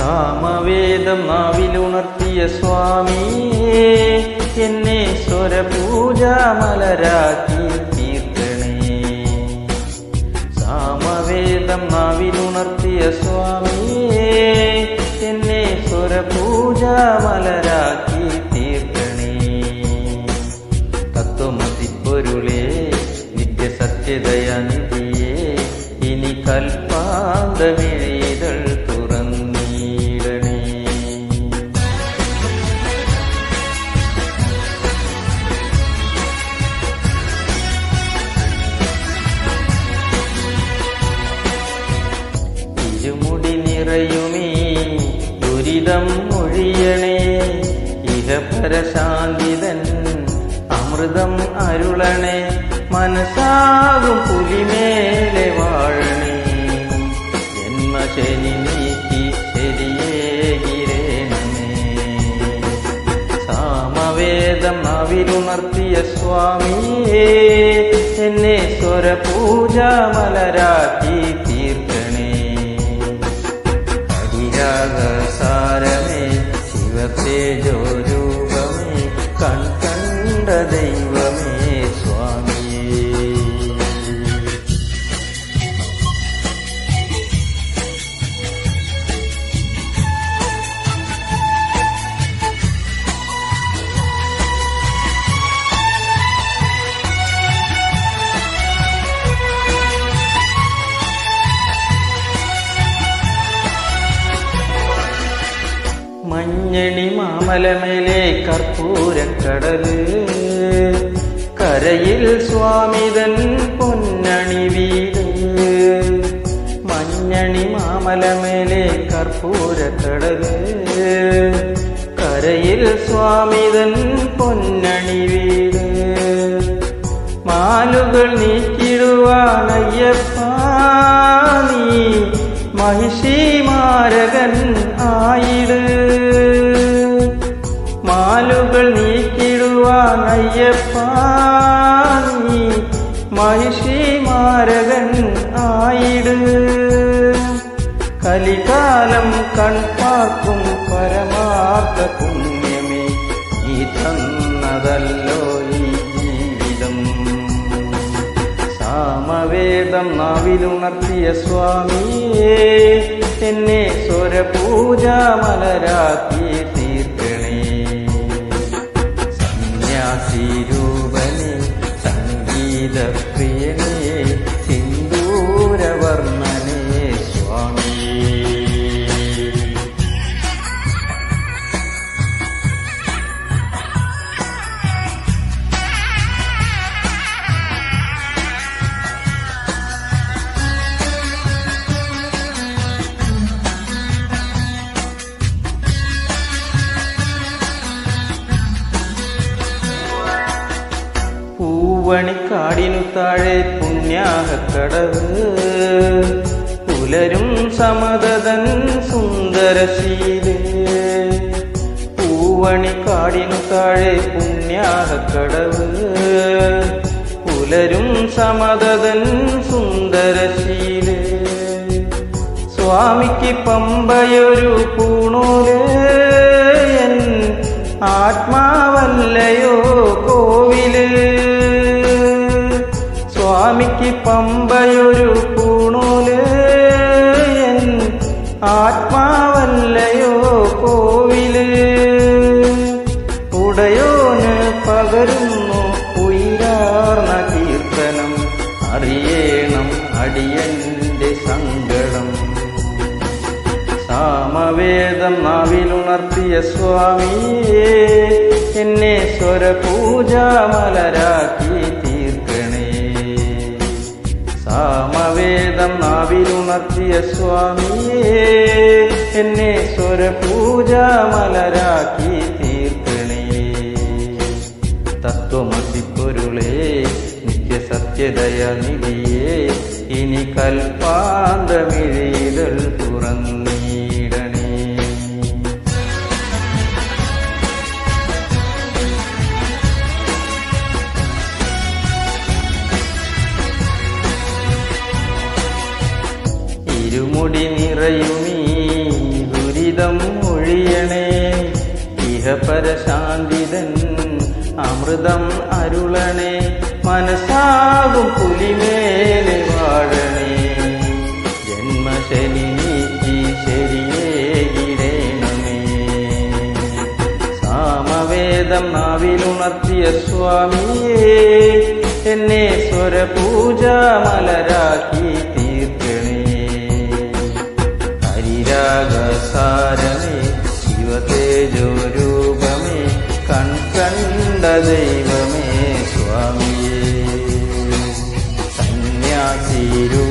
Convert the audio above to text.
സാമവേദം നാവിലുണർത്തിയ സ്വാമി എന്നെ സ്വരപൂജ മലരാക്കി തീർക്കണേ സാമവേദം നാവിലുണർത്തിയ സ്വാമി എന്നെ സ്വരപൂജ മലരാക്കി തീർക്കണേ തത്വമതിപ്പൊരുളേ നിത്യസത്യദയാനിധിയേ ഇനി കൽപ്പാന്തമിഴികൾ ഇഹപരശാന്തിതൻ അമൃതം അരുളണേ മനസ്സാകും പുലിമേലെ വാഴണേ. ജന്മശനി നീക്കി ശരിയേകിരേണമേ സാമവേദം അവിരുണർത്തിയ സ്വാമിയേ എന്നെ സ്വരപൂജ മലരാക്കി തീർക്കണേ. ഹരിരാഗസാരമേ ശിവത്തെ രൂപമേ മഞ്ഞണി മാമലമേലെ കർപ്പൂരക്കടൽ. കരയിൽ സ്വാമിതൻ പൊന്നണി വീട്. മഞ്ഞണി മാമലമേലെ കർപ്പൂരക്കടൽ. കരയിൽ സ്വാമിതൻ പൊന്നണി വീട്. മാലുകൾ നീക്കിടുവാനയ്യപ്പ നീ മഹിഷീമാരകൻ ആയിട് മഹിഷീമാരകൻ ആയിട്. കലികാലം കൺപാർക്കും പരമാർത്ഥ പുണ്യമേ ഈ തന്നതല്ലോ ഈ ജീവിതം. സാമവേദം നാവിലുണർത്തിയ സ്വാമിയേ എന്നെ സ്വരപൂജ മലരാക്കി തീർക്കണേ. സന്യാസി രൂപനെ സംഗീത പ്രിയനേ പൂവണിക്കാടിനു താഴെ പുണ്യാഹക്കടവ്. പുലരും സമതതൻ സുന്ദരശീലേ. പൂവണിക്കാടിനു താഴെ പുണ്യാഹക്കടവ്. പുലരും സമതതൻ സുന്ദരശീലേ. സ്വാമിക്ക് പമ്പയൊരു പൂണൂൽ. എൻ ആത്മാവല്ലയോ കോവിൽ? ഉടയോന് പകരുന്നു ഉയരാർന്ന കീർത്തനം. അറിയേണം അടിയന്റെ സങ്കടം. സാമവേദം നാവിലുണർത്തിയ സ്വാമിയേ എന്നെ സ്വരപൂജ നാവിലുണർത്തിയ സ്വാമിയേ എന്നെ സ്വരപൂജ മലരാക്കി തീർക്കണേ. നിത്യ സത്യദയ നിധിയേ ഇനി കൽപ്പാന്തമിഴികൾ ഇരുമുടി നിറയുമീ ദുരിതം ഒഴിയണേ. ഇഹപരശാന്തിതൻ അമൃതം അരുളണേ. മനസ്സാകും പുലിമേലെ വാഴണേ. ജന്മശനി നീക്കി ശരിയേകിടേണമേ സാമവേദം നാവിലുണർത്തിയ സ്വാമിയേ എന്നെ സ്വരപൂജ മലരാക്കി ത്യാഗസാരമേ ശിവതേജോരൂപമേ കൺകണ്ട ദൈവമേ സ്വാമിയേ. സന്യാസിരൂ